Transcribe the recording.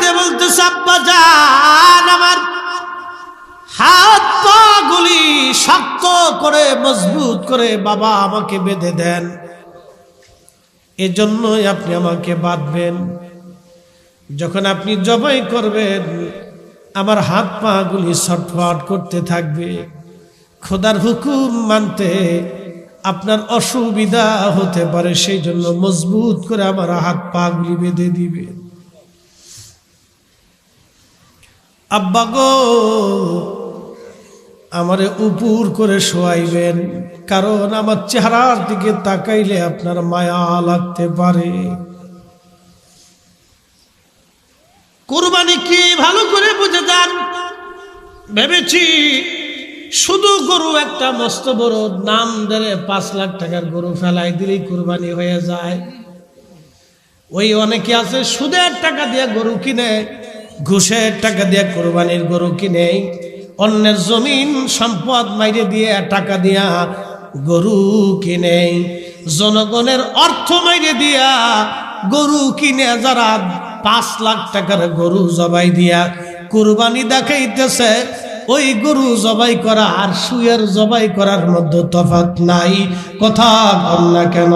দিয়ে বলতেছে আব্বা জান আমার হাত পা গুলি শক্ত করে, মজবুত করে বাবা আমাকে বেঁধে দেন। এজন্যই আপনি আমাকে বাঁধবেন। যখন আপনি জবাই করবেন, আমার হাত পা গুলি ছটফট করতে থাকবে। খোদার হুকুম মানতে আপনার অসুবিধা হতে পারে সেই জন্য মজবুত করে আমার হাত পা গুলি বেঁধে দিবে আব্বা গো, আমারে উপুর করে শোয়াইবেন, কারণ আমার চেহারার দিকে তাকাইলে আপনার মায়া লাগতে পারে। কোরবানি কি ভালো করে বুঝে যান? ভেবেছি শুধু গরু একটা মস্ত বড় নাম ধরে পাঁচ লাখ টাকার গরু ফেলাই দিলেই কোরবানি হয়ে যায়। ওই অনেকে আছে, সুদের টাকা দিয়ে গরু কিনে ঘুষের টাকা দিয়ে কোরবানির গরু কিনে অন্যের জমিন সম্পদ মাইরে দিয়ে টাকা দিয়া গরু কিনে। জনগণের অর্থ মাইরে দিয়া গরু কিনে যারা পাঁচ লাখ টাকার গরু জবাই দিয়া কোরবানি দেখাইতেছে, ওই গরু জবাই করা আর শুয়ের জবাই করার মধ্যে তফাৎ নাই। কথা কম না কেন?